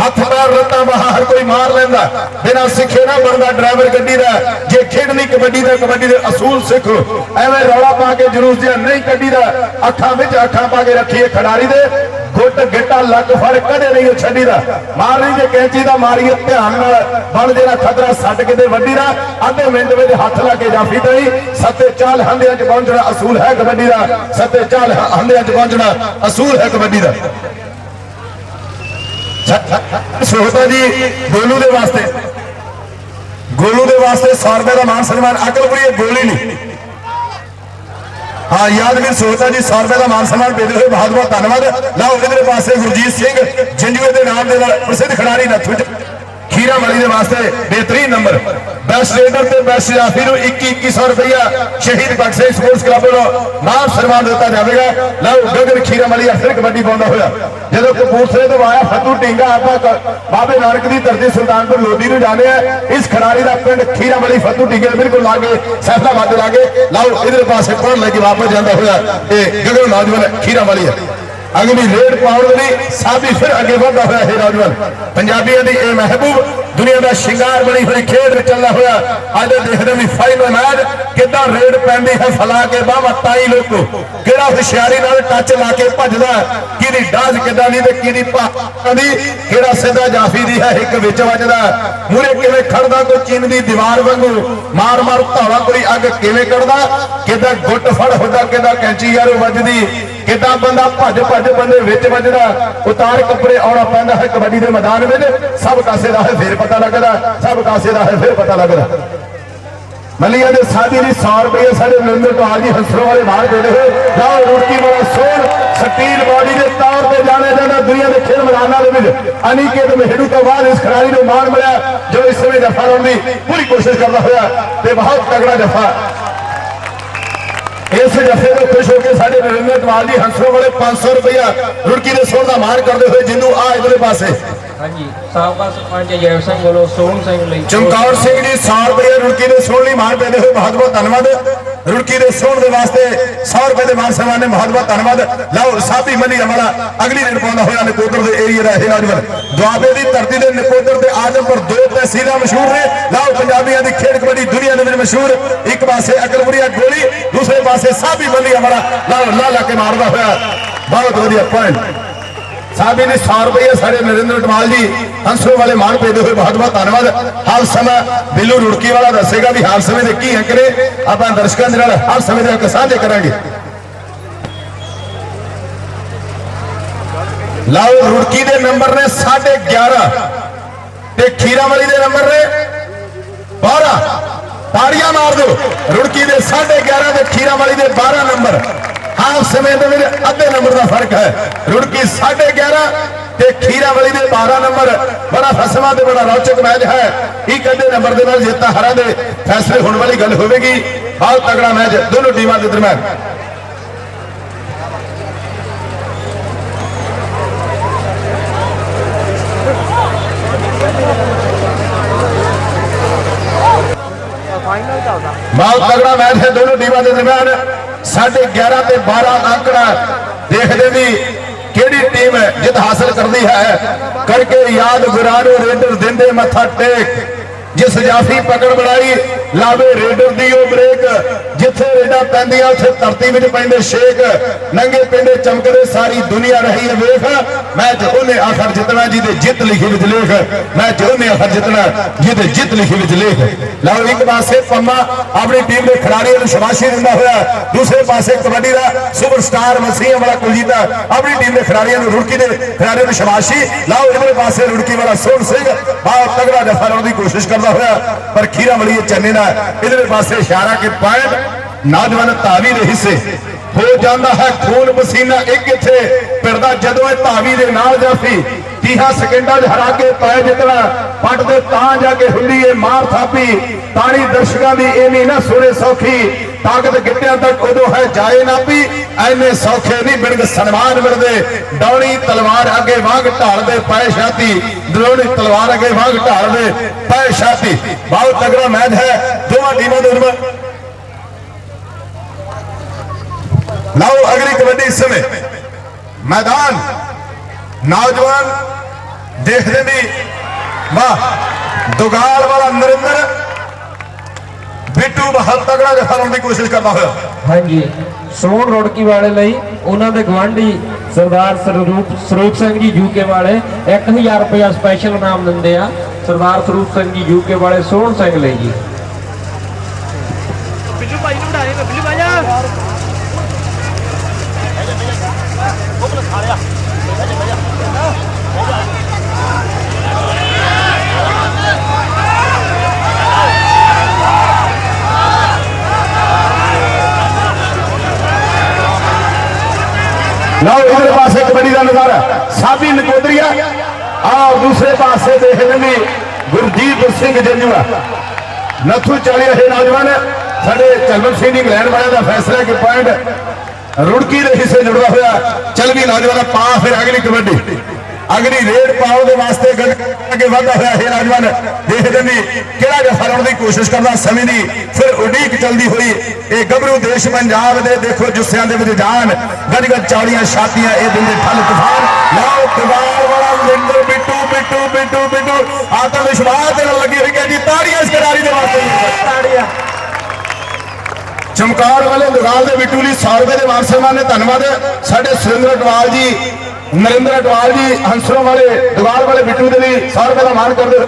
ਹੱਥ ਪੈਰ ਲੱਤਾਂ ਬਾਹਾਂ ਕੋਈ ਮਾਰ ਲੈਂਦਾ। ਬਿਨਾਂ ਸਿੱਖੇ ਨਾ ਬਣਦਾ ਡਰਾਈਵਰ ਗੱਡੀ ਦਾ। ਜੇ ਖੇਡਣੀ ਕਬੱਡੀ ਦਾ ਕਬੱਡੀ ਦੇ ਅਸੂਲ ਸਿੱਖੋ। ਐਵੇਂ ਰੌਲਾ ਪਾ ਕੇ ਜਲੂਸ ਜਿਹਾ ਨਹੀਂ ਕੱਢੀ ਦਾ। ਅੱਖਾਂ ਵਿੱਚ ਅੱਖਾਂ ਪਾ ਕੇ ਰੱਖੀਏ ਖਿਡਾਰੀ ਦੇ। ਗੁੱਟ ਗਿੱਟਾ ਲੱਕ ਫੜ ਕਦੇ ਨਹੀਂ ਉਹ ਛੱਡੀ ਦਾ। ਮਾਰਨੀ ਜੇ ਕੈਂਚੀ ਦਾ ਮਾਰੀਏ ਧਿਆਨ ਨਾਲ। ਬਣ ਜਿਹੜਾ ਖਤਰਾ ਛੱਡ ਕਿਤੇ ਵੱਡੀ ਦਾ। ਅੱਧੇ ਮਿੰਟ ਵਿੱਚ ਹੱਥ ਲਾ ਕੇ ਜਾਫੀ ਤਈ ਸੱਤੇ ਚਾਲ ਹੰਦਿਆਂ 'ਚ ਪਹੁੰਚਣਾ ਅਸੂਲ ਹੈ ਕਬੱਡੀ ਦਾ। ਸੱਤੇ ਚਾਲ ਹੰਦਿਆਂ 'ਚ ਪਹੁੰਚਣਾ ਅਸੂਲ ਹੈ ਕਬੱਡੀ ਦਾ। ਸੋਹਤਾ ਜੀ, ਗੋਲੂ ਦੇ ਵਾਸਤੇ। ਗੋਲੂ ਦੇ ਵਾਸਤੇ 100 ਰੁਪਏ ਦਾ ਮਾਨ ਸਨਮਾਨ ਅਕਲਪੁਰੀ ਇਹ ਗੋਲੀ ਨਹੀਂ। ਹਾਂ ਯਾਦਵੀਰ ਸੋਹਤਾ ਜੀ 100 ਰੁਪਏ ਦਾ ਮਾਨ ਸਨਮਾਨ ਭੇਜਦੇ ਹੋਏ ਬਹੁਤ ਬਹੁਤ ਧੰਨਵਾਦ। ਲਓ ਇਧਰੇ ਪਾਸੇ ਗੁਰਜੀਤ ਸਿੰਘ, ਜੰਜੂਏ ਦੇ ਨਾਮ ਦੇ ਨਾਲ ਪ੍ਰਸਿੱਧ ਖਿਡਾਰੀ ਨੱਥੂ ਵਾਲੀ ਦੇ ਵਾਸਤੇ ਬਿਹਤਰੀਨ ਨੰਬਰ। ਬੈਸਟ ਰੇਡਰ ਤੇ ਬੈਸਟ ਜਾਫੀ ਨੂੰ 2100 ਰੁਪਇਆ ਸ਼ਹੀਦ ਭਗਤ ਸਪੋਰਟਸ ਕਲੱਬ ਵੱਲੋਂ ਮਾਨ ਸਨਮਾਨ ਦਿੱਤਾ ਜਾਵੇਗਾ। ਲਓ ਗਗਨ ਖੀਰਾ ਵਾਲੀ ਫਿਰ ਕਬੱਡੀ ਪਾਉਂਦਾ ਹੋਇਆ। ਜਦੋਂ ਕਪੂਰਥਲੇ ਤੋਂ ਆਇਆ ਫੱਤੂ ਢਿੰਗਾ, ਆਪਾਂ ਬਾਬੇ ਨਾਨਕ ਦੀ ਧਰਤੀ ਸੁਲਤਾਨਪੁਰ ਲੋਧੀ ਨੂੰ ਜਾਣੇ ਆ। ਇਸ ਖਿਡਾਰੀ ਦਾ ਪਿੰਡ ਖੀਰਾ ਵਾਲੀ ਫੱਤੂ ਢਿੰਗੇ ਬਿਲਕੁਲ ਲਾਗੇ, ਸੈਫਲਾਬਾਦ ਦੇ ਲਾਗੇ। ਲਓ ਇਧਰ ਪਾਸੇ ਪੜਨ ਲੈ ਕੇ ਵਾਪਸ ਜਾਂਦਾ ਹੋਇਆ ਇਹ ਗਗਨ ਨੌਜਵਾਨ ਖੀਰਾ ਵਾਲੀ ਹੈ ਅਗਲੀ ਰੇਡ ਪਾਉਣ ਦੇ ਲਈ ਸਾਬੀ ਫਿਰ ਅੱਗੇ ਵਧਦਾ ਹੋਇਆ ਹੈ ਨੌਜਵਾਨ ਪੰਜਾਬੀਆਂ ਦੀ ਇਹ ਮਹਿਬੂਬ ਦੁਨੀਆ ਦਾ ਸ਼ਿੰਗਾਰ ਬਣੀ ਹੋਈ ਖੇਡ ਵਿੱਚ ਚੱਲਦਾ ਹੋਇਆ। ਅੱਜ ਦੇਖਦੇ ਵੀ ਫਾਈਨਲ ਮੈਚ ਕਿੱਦਾਂ ਰੇਡ ਪੈਂਦੀ ਹੈ, ਫਲਾ ਕੇ ਬਾਹਾਂ ਤਾਈ ਲੋਕੋ। ਕਿਹੜਾ ਹੁਸ਼ਿਆਰੀ ਨਾਲ ਟੱਚ ਲਾ ਕੇ ਭੱਜਦਾ ਕਿਹਦੀ ਡਾਜ ਕਿੱਦਾਂ ਦੀ ਤੇ ਕਿਹਦੀ ਭਾਂ ਦੀ? ਕਿਹੜਾ ਸਿੱਧਾ ਜਾਫੀ ਦੀ ਹੈ, ਇੱਕ ਵਿੱਚ ਵੱਜਦਾ ਮੂਰੇ ਕਿਵੇਂ ਖੜਦਾ ਕੋਈ ਚੀਨ ਦੀ ਦੀਵਾਰ ਵਾਂਗੂ? ਮਾਰ ਮਾਰ ਧਾਵਾ ਕੋਈ ਅੱਗ ਕਿਵੇਂ ਕੱਢਦਾ? ਕਿੱਦਾਂ ਗੁੱਟ ਫੜ ਹੁੰਦਾ, ਕਿੱਦਾਂ ਕੈਂਚੀ ਯਾਰ ਵੱਜਦੀ? ਕਿੱਦਾਂ ਬੰਦਾ ਭੱਜ ਭੱਜ ਬੰਦੇ ਵਿੱਚ ਵੱਜਦਾ? ਉਤਾਰ ਕੱਪੜੇ ਆਉਣਾ ਪੈਂਦਾ ਹੈ ਕਬੱਡੀ ਦੇ ਮੈਦਾਨ ਵਿੱਚ। ਸਭ ਕਾਸੇ ਦਾ ਫੇਰ ਪਤਾ ਲੱਗਦਾ, ਸਭ ਕਾਸੇ ਦਾ ਹੈ, ਫਿਰ ਪਤਾ ਲੱਗਦਾ। ਮਲੀਆਂ ਦੇ ਸਾਦੀ ਦੀ 100 ਰੁਪਏ ਸਾਡੇ ਨਰਿੰਦਰ ਟਵਾਲ ਜੀ ਹੰਸਰੋ ਵਾਲੇ ਬਾਹਰ ਦੇ ਹੋਏ ਜਾਓ ਰੁੜਕੀ ਵਾਲਾ ਸੋਨ ਸਟੀਲ ਬਾਡੀ ਦੇ ਤੌਰ ਤੇ ਜਾਣਿਆ ਜਾਂਦਾ ਦੁਨੀਆ ਦੇ ਖੇਡ ਮੈਦਾਨਾਂ ਦੇ ਵਿੱਚ। ਅਨੀਕੇਤ ਮਹਿੜੂ ਤੋਂ ਬਾਅਦ ਇਸ ਖਿਡਾਰੀ ਨੂੰ ਮਾਣ ਮਿਲਿਆ, ਜੋ ਇਸ ਸਮੇਂ ਜਫਾ ਲਾਉਣ ਦੀ ਪੂਰੀ ਕੋਸ਼ਿਸ਼ ਕਰਦਾ ਹੋਇਆ ਤੇ ਬਹੁਤ ਤਗੜਾ ਜਫਾ। ਇਸ ਜਫੇ ਤੋਂ ਖੁਸ਼ ਹੋ ਕੇ ਸਾਡੇ ਨਰਿੰਦਰ ਟਵਾਲ ਜੀ ਹੰਸਰੋ ਵਾਲੇ 500 ਰੁਪਇਆ ਰੁੜਕੀ ਦੇ ਸੋਨ ਦਾ ਮਾਣ ਕਰਦੇ ਹੋਏ ਜਿੰਦੂ ਆ ਇਧਰਲੇ ਪਾਸੇ। ਹਾਂਜੀ ਸਾਬਕਾ ਸਰਪੰਚ ਜੈਵ ਸਿੰਘ ਵੱਲੋਂ ਸੋਹਣ ਸਿੰਘ ਲਈ ਚਮਕੌਰ ਸਿੰਘ ਜੀ 100 ਰੁਪਏ ਰੁੜਕੀ ਦੇ ਸੋਹਣ ਲਈ ਮਾਣ ਪੈਦੇ ਹੋਏ ਬਹੁਤ ਬਹੁਤ ਧੰਨਵਾਦ। ਰੁੜਕੀ ਦੇ ਸੋਹਣ ਦੇ ਵਾਸਤੇ 100 ਰੁਪਏ ਦੇ ਮਾਨ ਸਨਮਾਨ ਨੇ ਬਹੁਤ ਧੰਨਵਾਦ। ਲਓ, ਸਾਬੀ ਮੰਨੀ ਵਾਲਾ ਅਗਲੀ ਰੇਡ ਪਾਉਂਦਾ ਹੋਇਆ ਨਕੋਦਰ ਦੇ ਏਰੀਆ ਦਾ ਇਹ ਨੌਜਵਾਨ। ਦੁਆਬੇ ਦੀ ਧਰਤੀ ਦੇ ਨਕੋਦਰ ਤੇ ਆਜਮਪੁਰ ਦੋ ਤਹਿਸੀਲਾਂ ਮਸ਼ਹੂਰ ਨੇ। ਲਓ, ਪੰਜਾਬੀਆਂ ਦੀ ਖੇਡ ਕਬੱਡੀ ਦੁਨੀਆ ਦੇ ਵਿੱਚ ਮਸ਼ਹੂਰ। ਇੱਕ ਪਾਸੇ ਅਕਲਪੁਰੀਆ ਗੋਲੀ, ਦੂਸਰੇ ਪਾਸੇ ਸਾਬੀ ਮੰਨੀ ਵਾਲਾ ਲਓ ਲਾ ਲਾ ਕੇ ਮਾਰਦਾ ਹੋਇਆ। ਬਹੁਤ ਵਧੀਆ ਪੁਆਇੰਟ ਸਾਬੀ ਨੇ 100 ਰੁਪਏ ਸਾਡੇ ਨਰਿੰਦਰ ਟਮਾਲ ਜੀ। ਹੰਸੋ ਵਾਲੇ ਮਾਨ ਪੈਦੇ ਹੋਏ, ਬਹੁਤ ਬਹੁਤ ਧੰਨਵਾਦ। ਹਾਲ ਸਮਾਂ ਬਿੱਲੂ ਰੁੜਕੀ ਵਾਲਾ ਦੱਸੇਗਾ ਵੀ ਹਾਲ ਸਮੇਂ ਦੇ ਕੀ ਅੰਕ ਨੇ। ਆਪਾਂ ਦਰਸ਼ਕਾਂ ਦੇ ਨਾਲ ਹਰ ਸਮੇਂ ਦੇ ਅੰਕ ਸਾਂਝੇ ਕਰਾਂਗੇ। ਲਾਓ, ਰੁੜਕੀ ਦੇ ਨੰਬਰ ਨੇ 11.5 ਤੇ ਖੀਰਾ ਵਾਲੀ ਦੇ ਨੰਬਰ ਨੇ 12 ਤਾੜੀਆਂ ਮਾਰ ਦਿਓ। ਰੁੜਕੀ ਦੇ 11.5 ਤੇ ਖੀਰਾ ਵਾਲੀ ਦੇ 12 ਨੰਬਰ। ਹਾਫ ਸਮੇਂ ਦੇ ਵਿੱਚ ਅੱਧੇ ਨੰਬਰ ਦਾ ਫ਼ਰਕ ਹੈ। ਰੁੜਕੀ 11.5 ਤੇ ਖੀਰਾ ਵਾਲੀ ਦੇ 12 ਨੰਬਰ। ਬੜਾ ਫਸਵਾ ਤੇ ਬੜਾ ਰੌਚਕ ਮੈਚ ਹੈ। ਇੱਕ ਅੱਧੇ ਨੰਬਰ ਦੇ ਨਾਲ ਜਿੱਤਾ ਹਰਾਂ ਦੇ। ਫੈਸਲੇ ਹੋਣ ਵਾਲੀ ਗੱਲ ਹੋਵੇਗੀ। ਬਹੁਤ ਤਗੜਾ ਮੈਚ ਦੋਨੋਂ ਟੀਮਾਂ ਦੇ ਦਰਮਿਆਨ। ਬਹੁਤ ਤਗੜਾ ਮੈਚ ਹੈ ਦੋਨੋਂ ਟੀਮਾਂ ਦੇ ਦਰਮਿਆਨ। 11:30 ਤੇ 12 ਅੰਕੜਾ ਦੇਖਦੇ ਵੀ ਕਿਹੜੀ ਟੀਮ ਜਿੱਤ ਹਾਸਲ ਕਰਦੀ ਹੈ। ਕਰਕੇ ਯਾਦ ਵਿਰਾਨੋ ਰੇਡਰ ਦਿੰਦੇ ਮੱਥਾ ਟੇਕ, ਜਿਸ ਜਾਫੀ ਪਕੜ ਬਣਾਈ ਲਾਵੇ ਰੇਡਰ ਦੀ ਉਹ ਬ੍ਰੇਕ, ਜਿੱਥੇ ਰੇਡਾਂ ਪੈਂਦੀਆਂ, ਉੱਥੇ ਧਰਤੀ ਵਿੱਚ ਪੈਂਦੇ ਸ਼ੇਕ। ਨੰਗੇ ਪਿੰਡੇ ਚਮਕਦੇ ਸਾਰੀ ਦੁਨੀਆ ਰਹੀ ਹੈ ਵੇਖ। ਮੈਚ ਉਹਨੇ ਆਖਰ ਜਿੱਤਣਾ ਜਿਹਦੇ ਜਿੱਤ ਲਿਖੀ ਵਿੱਚ ਲੇਖ। ਮੈਚ ਉਹਨੇ ਆਖਰ ਜਿੱਤਣਾ ਜਿਹਦੇ ਜਿੱਤ ਲਿਖੀ ਵਿੱਚ ਲੇਖ। ਲਓ ਇੱਕ ਪਾਸੇ ਪੰਮਾ ਆਪਣੀ ਟੀਮ ਦੇ ਖਿਡਾਰੀਆਂ ਨੂੰ ਸ਼ਾਬਾਸ਼ੀ ਦਿੰਦਾ ਹੋਇਆ। ਦੂਸਰੇ ਪਾਸੇ ਕਬੱਡੀ ਦਾ ਸੁਪਰਸਟਾਰ ਮਸੀਹ ਵਾਲਾ ਕੁਲਜੀਤ ਆਪਣੀ ਟੀਮ ਦੇ ਖਿਡਾਰੀਆਂ ਨੂੰ ਰੁੜਕੀ ਦੇ ਖਿਡਾਰੀਆਂ ਨੂੰ ਸ਼ਾਬਾਸ਼ੀ। ਲਓ, ਇਧਰਲੇ ਪਾਸੇ ਰੁੜਕੀ ਵਾਲਾ ਸੋਹਣ ਸਿੰਘ। ਬਹੁਤ ਤਗੜਾ ਜਫਾ ਲਾਉਣ ਦੀ ਕੋਸ਼ਿਸ਼ ਕਰਦਾ ਹੋਇਆ। ਪਰ ਖੀਰਾ ਮਲੀ ਨਾਲ ਚੰਨੇ ਦਾ ਇਧਰਲੇ ਪਾਸੇ ਇਸ਼ਾਰਾ ਕਿ ਪੁਆਇੰਟ ਨੌਜਵਾਨ ਧਾਵੀ ਦੇ ਹਿੱਸੇ ਹੋ ਜਾਂਦਾ ਹੈ। ਖੂਨ ਪਸੀਨਾ ਇੱਕ ਇੱਥੇ ਪਿਰਦਾ ਜਦੋਂ ਇਹ ਧਾਵੀ ਦੇ ਨਾਲ ਜਾਫੀ 30 ਸਕਿੰਟਾਂ 'ਚ ਹਰਾ ਕੇ ਪੈ ਜਿੱਤਣਾ ਪੱਟ ਦੇ ਤਾਂ ਜਾ ਕੇ ਹੁੰਦੀ ਏ ਮਾਰ ਥਾਪੀ। ਤਾਣੀ ਦਰਸ਼ਕਾਂ ਦੀ ਇਹ ਨਹੀਂ ਨਾ ਸੁਣੇ ਸੌਖੀ। ਤਾਕਤ ਗਿੱਟਿਆਂ ਤੱਕ ਉਦੋਂ ਹੈ ਜਾਏ ਨਾ ਵੀ। ਐਨੇ ਸੌਖੇ ਨਹੀਂ ਬਿਰਗ ਸਨਮਾਨ ਮਿਲਦੇ। ਡੌਣੀ ਤਲਵਾਰ ਅੱਗੇ ਵਾਂਗ ਢਾਲਦੇ ਪੈ ਛਾਤੀ। ਦਰੋਣੀ ਤਲਵਾਰ ਅੱਗੇ ਵਾਂਗ ਢਾਲਦੇ ਪੈ ਛਾਤੀ। ਬਹੁਤ ਤਗੜਾ ਮੈਚ ਹੈ, ਦੋਵਾਂ ਟੀਮਾਂ ਦੇ ਦਰਮਿਆਨ ਲਓ ਅਗਲੀ ਕਬੱਡੀ ਇਸ ਸਮੇਂ। ਮੈਦਾਨ। ਨੌਜਵਾਨ ਦੇਖਦੇ ਵੀ, ਵਾਹ, ਦੁਗਾਲ ਵਾਲਾ ਨਰਿੰਦਰ। ਬਿੱਟੂ ਬਹੁਤ ਤਗੜਾ ਜਫਾ ਲਾਉਣ ਦੀ ਕੋਸ਼ਿਸ਼ ਕਰਦਾ ਹੋਇਆ। ਹਾਂਜੀ ਸੋਹਣ ਰੋੜਕੀ ਵਾਲੇ ਲਈ ਉਹਨਾਂ ਦੇ ਗਵਾਂਢੀ ਸਰਦਾਰ ਸਰੂਪ ਸਰੂਪ ਸਿੰਘ ਜੀ ਯੂਕੇ ਵਾਲੇ 1000 ਰੁਪਇਆ ਸਪੈਸ਼ਲ ਇਨਾਮ ਦਿੰਦੇ ਆ। ਸਰਦਾਰ ਸਰੂਪ ਸਿੰਘ ਜੀ ਯੂਕੇ ਵਾਲੇ ਸੋਹਣ ਸਿੰਘ ਲਈ ਜੀ। ਬਿੱਲੂ ਭਾਈ ਨੂੰ ਉਡਾ ਦੇ ਬਿੱਲੂ ਭਾਈ ਜਾ ਲਓ ਇਧਰ ਪਾਸੇ ਕਬੱਡੀ ਦਾ ਨਜ਼ਾਰਾ, ਸਾਬੀ ਨਕੋਦਰੀਆ ਆਹ ਦੂਸਰੇ ਪਾਸੇ ਦੇਖਦੇ ਨੇ ਗੁਰਜੀਤ ਸਿੰਘ ਜੰਜੂਆ। ਨੱਥੂ ਚਾਲੀ ਇਹ ਨੌਜਵਾਨ ਸਾਡੇ ਚਲਵਨ ਸਿੰਘ ਇੰਗਲੈਂਡ ਵਾਲਿਆਂ ਦਾ ਫੈਸਲਾ ਕਿ ਪੁਆਇੰਟ ਰੁੜਕੀ ਦੇ ਹਿੱਸੇ ਜੁੜਦਾ ਹੋਇਆ ਚੱਲ ਵੀ ਨੌਜਵਾਨ ਪਾ ਫਿਰ ਅਗਲੀ ਕਬੱਡੀ। ਅਗਲੀ ਰੇਡ ਪਾਉਣ ਦੇ ਵਾਸਤੇ ਅੱਗੇ ਵਧਦਾ ਹੋਇਆ ਇਹ ਨੌਜਵਾਨ। ਦੇਖਦੇ ਨੇ ਕਿਹੜਾ ਜਫਾ ਲਾਉਣ ਦੀ ਕੋਸ਼ਿਸ਼ ਕਰਦਾ ਸਮੇਂ ਦੀ ਫਿਰ ਉਡੀਕ ਚਲਦੀ ਹੋਈ। ਇਹ ਗੱਭਰੂ ਦੇਸ਼ ਪੰਜਾਬ ਦੇ ਦੇਖੋ ਜੁੱਸਿਆਂ ਦੇ ਵਿੱਚ ਜਾਨ। ਗੱਜ ਗੱਜ ਚੌੜੀਆਂ ਛਾਤੀਆਂ ਇਹ ਦਿਨ ਦੇ ਠੱਲ ਤੂਫਾਨ। ਲਾਓ ਦੀਵਾਰ ਵਾਲਾ ਮਿੰਟੂ ਬਿੱਟੂ ਬਿੱਟੂ ਬਿੱਟੂ ਬਿੱਟੂ। ਆਤਮ ਵਿਸ਼ਵਾਸ ਦੇ ਨਾਲ ਲੱਗੀ ਹੋਈ ਹੈ ਜੀ ਤਾੜੀਆਂ ਇਸ ਖਿਡਾਰੀ ਦੇ ਵਾਸਤੇ। ਤਾੜੀਆਂ। ਚਮਕਾਰ ਵਾਲੇ ਦੁਗਾਲ ਦੇ ਬਿੱਟੂ ਲਈ 100 ਰੁਪਏ ਦੇ ਮਾਨ ਸਨਮਾਨ ਨੇ ਧੰਨਵਾਦ। ਸਾਡੇ ਸੁਰਿੰਦਰ ਅਟਵਾਲ ਜੀ ਨਰਿੰਦਰ ਅਟਵਾਲ ਜੀ ਹੰਸਰੋਂ ਵਾਲੇ ਦੁਗਾਲ ਵਾਲੇ ਬਿੱਟੂ ਦੇ ਲਈ 100 ਰੁਪਏ ਦਾ ਮਾਨ ਕਰ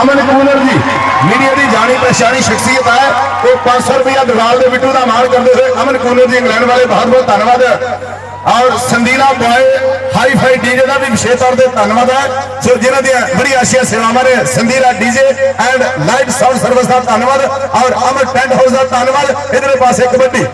ਅਮਨ ਕੂਲਰ ਜੀ ਮੀਡੀਆ ਦੀ ਜਾਣੀ ਪਛਾਣੀ ਸ਼ਖਸੀਅਤ ਹੈ, ਉਹ 500 ਰੁਪਏ ਦੁਗਾਲ ਦੇ ਬਿੱਟੂ ਦਾ ਮਾਨ ਕਰਦੇ ਹੋਏ ਅਮਨ ਕੂਲਰ ਜੀ ਇੰਗਲੈਂਡ ਵਾਲੇ ਬਹੁਤ ਬਹੁਤ ਧੰਨਵਾਦ ਔਰ Sandila boy hi fi DJ ਦਾ ਵੀ ਵਿਸ਼ੇਸ਼ ਤੌਰ ਤੇ ਧੰਨਵਾਦ ਹੈ। ਸੋ ਜਿਨ੍ਹਾਂ ਦੀਆਂ ਬੜੀ ਆਸ਼ੀਆ ਸੇਵਾਵਾਂ ਨੇ, Sandila DJ and light sound service ਦਾ ਧੰਨਵਾਦ, ਔਰ ਅਮਰ ਟੈਂਟ ਹਾਊਸ ਦਾ ਧੰਨਵਾਦ। ਇਧਰਲੇ ਪਾਸੇ ਕਬੱਡੀ।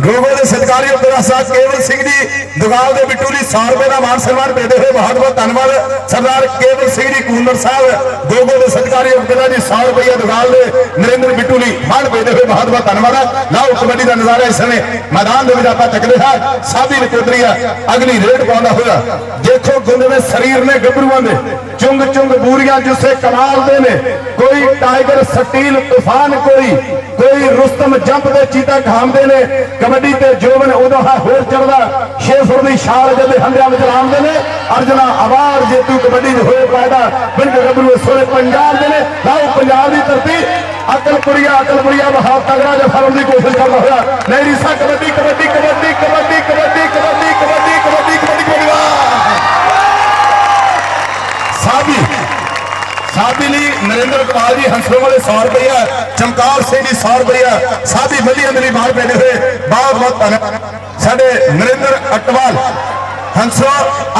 ਗੋਗੋ ਦੇ ਸਤਿਕਾਰਯੋਗ ਪਿਤਾ ਸਾਹਿਬ ਕੇਵਲ ਸਿੰਘ ਜੀ ਦੁਗਾਲ ਦੇ ਬਿੱਟੂ ਲਈ 100 ਰੁਪਏ ਦਾ ਮਾਨ ਸਨਮਾਨ ਭੇਜਦੇ ਹੋਏ ਬਹੁਤ ਬਹੁਤ ਧੰਨਵਾਦ। ਸਰਦਾਰ ਕੇਵਲ ਸਿੰਘ ਜੀ ਕੂਨਰ ਸਾਹਿਬ ਗੋਗੋ ਦੇ ਸਤਿਕਾਰਯੋਗ ਪਿਤਾ ਜੀ 100 ਰੁਪਏ ਦੁਗਾਲ ਦੇ ਨਰਿੰਦਰ ਬਿੱਟੂ ਲਈ ਮਾਨ ਭੇਜਦੇ ਹੋਏ ਬਹੁਤ ਬਹੁਤ ਧੰਨਵਾਦ। ਹੈ। ਕਬੱਡੀ ਦਾ ਨਜ਼ਾਰਾ ਇਸ ਸਮੇਂ ਮੈਦਾਨ ਦੇ ਵਿੱਚ ਆਪਾਂ ਤੱਕਦੇ ਹਾਂ। ਸਾਬੀ ਨਕੋਦਰੀ ਆ, ਅਗਲੀ ਰੇਡ ਪਾਉਂਦਾ ਹੋਇਆ। ਦੇਖੋ ਗੁੰਦਵੇਂ ਸਰੀਰ ਨੇ ਗੱਭਰੂਆਂ ਦੇ। ਚੁੰਗ ਚੁੰਗ ਬੂਰੀਆਂ ਜਿਸੇ ਕਮਾਲ ਦੇ ਨੇ। ਕੋਈ ਟਾਈਗਰ, ਸਟੀਲ, ਤੂਫਾਨ ਕੋਈ ਕੋਈ ਰੁਸਤਮ ਜੰਪ ਦੇ ਚੀਤਾ ਖਾਂਦੇ ਨੇ ਕਬੱਡੀ ਤੇ ਜੋਬਨ ਉਦੋਂ ਹੈ ਹੋਰ ਚੜਦਾ 6 ਦੀ ਛਾਲ ਜਦੇ ਹੰਡਿਆਂ ਵਿੱਚ ਰਾਮਦੇ ਨੇ ਅਰਜਨਾ ਆਵਾਰ ਜੇਤੂ ਕਬੱਡੀ ਦੇ ਹੋਏ ਪੈਦਾ ਬਿਨ ਗੱਭਰੂ ਸੋਲੇ ਪੰਜਾਬ ਦੇ ਨੇ ਲਾਓ ਪੰਜਾਬ ਦੀ ਧਰਤੀ ਅਕਲਪੁਰੀਆ ਅਕਲਪੁਰੀਆ ਬਹੁਤ ਤਗੜਾ ਜਿਹਾ ਫੜਨ ਦੀ ਕੋਸ਼ਿਸ਼ ਕਰਦਾ ਹੋਇਆ ਨਹੀਂ ਸਾ ਕਬੱਡੀ ਕਬੱਡੀ ਕਬੱਡੀ ਕਬੱਡੀ ਕਬੱਡੀ ਕਬੱਡੀ ਕਬੱਡੀ ਕਬੱਡੀ ਕਬੱਡੀ ਕਬੱਡੀ ਸਾਬੀ ਸਾਬੀ ਲਈ ਨਰਿੰਦਰ ਕੁਮਾਰ ਜੀ ਹੰਸਰੋ ਵਾਲੇ 100 ਰੁਪਇਆ ਚਮਕਾ ਜੀ ਸੌਰਬਰੀਆ ਸਾਹਿਬ ਦੀ ਵਧੀਆ ਮਿਲੀ ਬਾਹਰ ਬੈਠੇ ਹੋਏ। ਬਹੁਤ ਬਹੁਤ ਧੰਨਵਾਦ ਸਾਡੇ ਨਰਿੰਦਰ ਅਟਵਾਲ ਹੰਸੋ,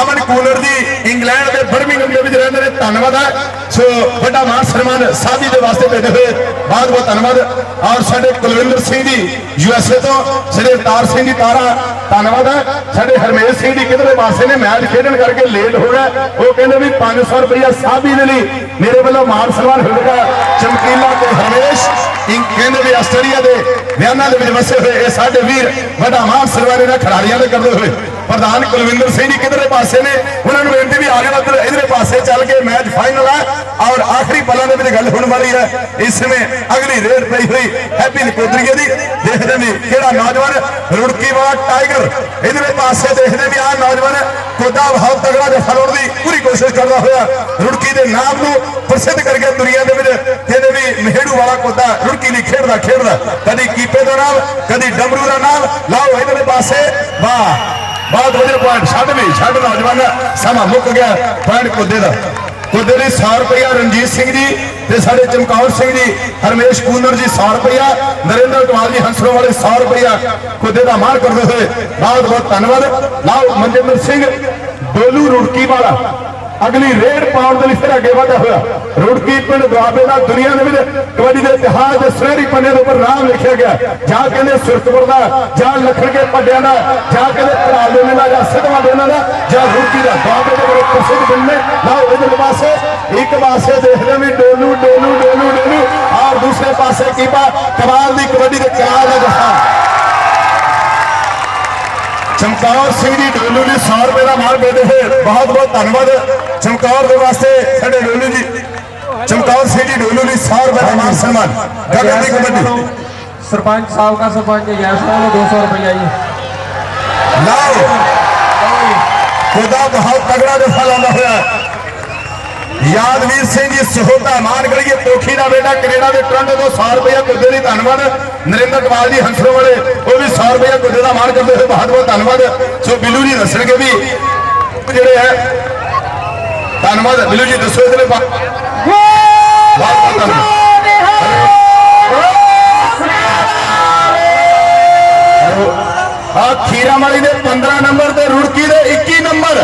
ਅਮਨ ਕੂਲਰ ਜੀ, ਇੰਗਲੈਂਡ ਦੇ ਬਰਮਿੰਗਮ ਦੇ ਵਿੱਚ ਰਹਿੰਦੇ ਨੇ, ਧੰਨਵਾਦ ਹੈ। ਸੋ, ਵੱਡਾ ਮਾਨ ਸਨਮਾਨ ਸਾਬੀ ਦੇ ਵਾਸਤੇ ਭੇਜੇ ਹੋਏ, ਬਹੁਤ ਬਹੁਤ ਧੰਨਵਾਦ। ਔਰ ਸਾਡੇ ਕੁਲਵਿੰਦਰ ਸਿੰਘ ਜੀ ਯੂਐਸਏ ਤੋਂ, ਸਾਡੇ ਅਵਤਾਰ ਸਿੰਘ ਜੀ ਤਾਰਾ, ਧੰਨਵਾਦ ਹੈ। ਸਾਡੇ ਹਰਮੇਸ਼ ਸਿੰਘ ਜੀ ਕਿਧਰੇ ਪਾਸੇ ਨੇ, ਮੈਚ ਖੇਡਣ ਕਰਕੇ ਲੇਟ ਹੋ ਗਿਆ ਉਹ ਕਹਿੰਦੇ ਵੀ 500 ਰੁਪਇਆ ਸਾਧੀ ਦੇ ਲਈ ਮੇਰੇ ਵੱਲੋਂ ਮਾਨ ਸਨਮਾਨ ਹੋਵੇਗਾ ਚਮਕੀਲਾ ਤੇ ਹਰਮੇਸ਼, ਇੰ ਕਹਿੰਦੇ ਵੀ ਆਸਟ੍ਰੇਲੀਆ ਦੇ ਵਿਆਨਾਂ ਦੇ ਵਿੱਚ ਵਸੇ ਹੋਏ ਇਹ ਸਾਡੇ ਵੀਰ, ਵੱਡਾ ਮਾਨ ਸਨਮਾਨ ਇਹਨਾਂ ਖਿਡਾਰੀਆਂ ਦੇ ਕਰਦੇ ਹੋਏ। ਪ੍ਰਧਾਨ ਕੁਲਵਿੰਦਰ ਸਿੰਘ ਜੀ ਕਿਧਰੇ ਪਾਸੇ ਨੇ? ਉਹਨਾਂ ਨੂੰ ਬੇਨਤੀ ਵੀ ਆ ਜਾਓ ਇੱਧਰ, ਇਧਰੇ ਪਾਸੇ ਚੱਲ ਕੇ ਮੈਚ ਫਾਈਨਲ ਹੈ ਔਰ ਆਖਰੀ ਪਲਾਂ ਦੇ ਵਿੱਚ ਗੱਲ ਹੋਣ ਵਾਲੀ ਹੈ, ਇਸ ਸਮੇਂ ਅਗਲੀ ਰੇਡ ਪਈ ਹੋਈ ਹੈਪੀ ਨਕੋਦਰੀਏ ਦੀ। ਦੇਖਦੇ ਵੀ ਕਿਹੜਾ ਨੌਜਵਾਨ ਰੁੜਕੀ ਵਾਲਾ ਟਾਈਗਰ ਇਧਰੇ ਪਾਸੇ ਦੇਖਦੇ ਵੀ ਆਹ ਨੌਜਵਾਨ ਕੋਦਾ ਬਹੁਤ ਤਗੜਾ ਜਫਾ ਲਾਉਣ ਦੀ ਪੂਰੀ ਕੋਸ਼ਿਸ਼ ਕਰਦਾ ਹੋਇਆ। ਰੁੜਕੀ ਦੇ ਨਾਮ ਨੂੰ ਪ੍ਰਸਿੱਧ ਕਰਕੇ ਦੁਨੀਆ ਦੇ ਵਿੱਚ ਕਹਿੰਦੇ ਵੀ ਮਹਿੜੂ ਵਾਲਾ ਕੋਦਾ ਰੁੜਕੀ ਲਈ ਖੇਡਦਾ ਖੇਡਦਾ। ਕਦੀ ਕੀਪੇ ਦਾ ਨਾਮ, ਕਦੀ ਡਮਰੂ ਦਾ ਨਾਮ। ਲਾਓ, ਇਧਰੇ ਪਾਸੇ। ਵਾਹ। ਬਹੁਤ ਵਧੀਆ ਪੁਆਇੰਟ ਛੱਡ ਵੀ, ਛੱਡ ਨੌਜਵਾਨ, ਸਮਾਂ ਮੁੱਕ ਗਿਆ ਪੁਆਇੰਟ ਕੋਦੇ ਦਾ। ਕੋਦੇ ਲਈ 100 ਰੁਪਇਆ ਰਣਜੀਤ ਸਿੰਘ ਜੀ ਤੇ ਸਾਡੇ ਚਮਕੌਰ ਸਿੰਘ ਜੀ, ਹਰਮੇਸ਼ ਕੂਨਰ ਜੀ 100 ਰੁਪਇਆ ਨਰਿੰਦਰ ਕੁਮਾਰ ਜੀ ਹੰਸਰੋ ਵਾਲੇ 100 ਰੁਪਇਆ ਕੋਦੇ ਦਾ ਮਾਣ ਕਰਦੇ ਹੋਏ। ਬਹੁਤ ਬਹੁਤ ਧੰਨਵਾਦ। ਲਾਓ ਮਨਜਿੰਦਰ ਸਿੰਘ ਡੋਲੂ ਰੁੜਕੀ ਵਾਲਾ। ਅਗਲੀ ਰੇਡ ਪਾਉਣ ਦੇ ਲਈ ਫਿਰ ਅੱਗੇ ਵਧਿਆ ਹੋਇਆ ਰੁੜਕੀ ਪਿੰਡ ਦੁਆਬੇ ਦਾ ਦੁਨੀਆ ਦੇ ਵਿੱਚ ਕਬੱਡੀ ਦੇ ਇਤਿਹਾਸ ਦੇ ਸੁਨਹਿਰੀ ਪੰਨੇ ਦੇ ਉੱਪਰ ਨਾਮ ਲਿਖਿਆ ਗਿਆ ਜਾਂ ਕਹਿੰਦੇ ਸੁਰਤਪੁਰ ਦਾ ਜਾਂ ਲਖਣਗੇ ਪੱਡਿਆਂ ਦਾ ਜਾਂ ਕਹਿੰਦੇ ਧਰਾਲੇ ਦਾ ਜਾਂ ਸਿੱਧਵਾਂ ਦੇ ਇਹਨਾਂ ਦਾ ਜਾਂ ਰੁੜਕੀ ਦਾ ਦੁਆਬੇ ਦੇ ਬੜੇ ਪ੍ਰਸਿੱਧ ਪਿੰਡ ਨੇ ਲਓ ਇਧਰ ਪਾਸੇ ਇੱਕ ਪਾਸੇ ਦੇਖਦੇ ਵੀ ਡੋਲੂ ਡੋਲੂ ਡੋਲੂ ਡੋਲੂ ਔਰ ਦੂਸਰੇ ਪਾਸੇ ਕੀਪਾ ਕਮਾਲ ਦੀ ਕਬੱਡੀ ਦੇ ਕਮਾਲ ਦਾ ਜਫਾ ਚਮਕੌਰ ਸਿੰਘ ਜੀ ਡੋਲੂ ਜੀ 100 ਰੁਪਏ ਦਾ ਮਾਲ ਦੇਦੇ ਹੋਏ ਬਹੁਤ ਬਹੁਤ ਧੰਨਵਾਦ। ਚਮਕੌਰ ਦੇ ਵਾਸਤੇ ਸਾਡੇ ਡੋਲੂ ਜੀ। ਚਮਕੌਰ ਸਿੰਘ ਜੀ ਡੋਲੂ ਜੀ 100 ਰੁਪਏ ਮਾਨ ਸਨਮਾਨ। ਗਗਨ ਦੀ ਕਬੱਡੀ ਸਰਪੰਚ ਸਾਹਿਬ ਦਾ ਸਰਪੰਚ ਜੈਸ ਵਾਲੇ 200 ਰੁਪਇਆ ਜੀ। ਲਾਓ। ਖੁਦਾ ਬਹੁਤ ਤਗੜਾ ਜਫਾ ਲਾਉਂਦਾ ਹੋਇਆ ਯਾਦਵੀਰ ਸਿੰਘ ਜੀ ਸਹੋਤਾ ਮਾਨ ਕਰੀਏ ਤੋਖੀ ਦਾ ਬੇਟਾ ਕੈਨੇਡਾ ਦੇ ਟੋਰਾਂਟੋ ਤੋਂ 100 ਰੁਪਏ ਕੁੱਦੇ ਲਈ ਧੰਨਵਾਦ। ਨਰਿੰਦਰ ਕੁਮਾਰ ਜੀ ਹੰਸਰੋ ਵਾਲੇ ਉਹ ਵੀ 100 ਰੁਪਏ ਕੁੱਦੇ ਦਾ ਮਾਨ ਕਰਦੇ ਹੋਏ ਬਹੁਤ ਬਹੁਤ ਧੰਨਵਾਦ। ਸੋ ਬਿੱਲੂ ਜੀ ਦੱਸਣਗੇ ਵੀ ਜਿਹੜੇ ਹੈ ਧੰਨਵਾਦ ਬਿੱਲੂ ਜੀ, ਦੱਸੋ ਇਹਦੇ ਬਾਰੇ ਬਹੁਤ ਧੰਨਵਾਦ ਆ ਖੀਰਾਮਲੀ ਦੇ 15 ਨੰਬਰ ਤੇ ਰੁੜਕੀ ਦੇ 21 ਨੰਬਰ।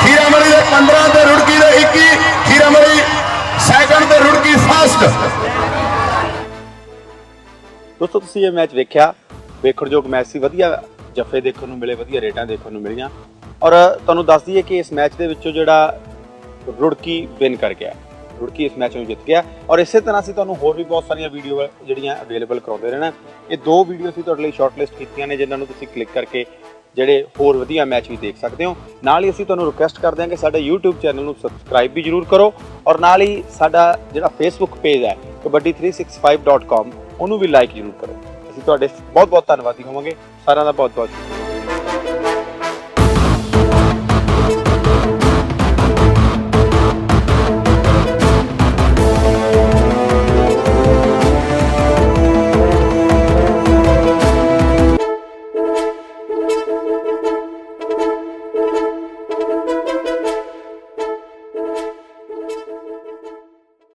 ਖੀਰਾਮਲੀ ਦੇ 15 ਤੇ ਰੁੜਕੀ ਦੇ 21 ਖੀਰਾਮਲੀ ਸੈਕੰਡ ਤੇ ਰੁੜਕੀ ਫਸਟ ਦੋਸਤੋ, ਤੁਸੀਂ ਇਹ ਮੈਚ ਵੇਖਿਆ। ਵੇਖਣਯੋਗ ਮੈਚ ਸੀ। ਵਧੀਆ ਜੱਫੇ ਦੇਖਣ ਨੂੰ ਮਿਲੇ, ਵਧੀਆ ਰੇਟਾਂ ਦੇਖਣ ਨੂੰ ਮਿਲੀਆਂ। ਔਰ ਤੁਹਾਨੂੰ ਦੱਸ ਦਈਏ ਕਿ ਇਸ ਮੈਚ ਦੇ ਵਿੱਚੋਂ ਜਿਹੜਾ ਰੁੜਕੀ ਵਿਨ ਕਰ ਗਿਆ। ਰੁੜਕੀ ਇਸ ਮੈਚ ਨੂੰ ਜਿੱਤ ਗਿਆ। ਔਰ ਇਸੇ ਤਰ੍ਹਾਂ ਅਸੀਂ ਤੁਹਾਨੂੰ ਹੋਰ ਵੀ ਬਹੁਤ ਸਾਰੀਆਂ ਵੀਡੀਓ ਜਿਹੜੀਆਂ ਅਵੇਲੇਬਲ ਕਰਾਉਂਦੇ ਰਹਿਣਾ। ਇਹ ਦੋ ਵੀਡੀਓ ਅਸੀਂ ਤੁਹਾਡੇ ਲਈ ਸ਼ਾਰਟਲਿਸਟ ਕੀਤੀਆਂ ਨੇ, ਜਿਨ੍ਹਾਂ ਨੂੰ ਤੁਸੀਂ ਕਲਿੱਕ ਕਰਕੇ ਜਿਹੜੇ ਹੋਰ ਵਧੀਆ ਮੈਚ ਵੀ ਦੇਖ ਸਕਦੇ ਹੋ। ਨਾਲ ਹੀ ਅਸੀਂ ਤੁਹਾਨੂੰ ਰਿਕੁਐਸਟ ਕਰਦੇ ਹਾਂ ਕਿ ਸਾਡੇ YouTube ਚੈਨਲ ਨੂੰ ਸਬਸਕ੍ਰਾਈਬ ਵੀ ਜਰੂਰ ਕਰੋ। ਔਰ ਨਾਲ ਹੀ ਸਾਡਾ ਜਿਹੜਾ Facebook ਪੇਜ ਹੈ ਕਬੱਡੀ365.com ਉਹਨੂੰ ਵੀ ਲਾਈਕ ਜਰੂਰ ਕਰੋ। ਅਸੀਂ ਤੁਹਾਡੇ ਬਹੁਤ ਬਹੁਤ ਧੰਨਵਾਦੀ ਹੋਵਾਂਗੇ। ਸਾਰਿਆਂ ਦਾ ਬਹੁਤ ਬਹੁਤ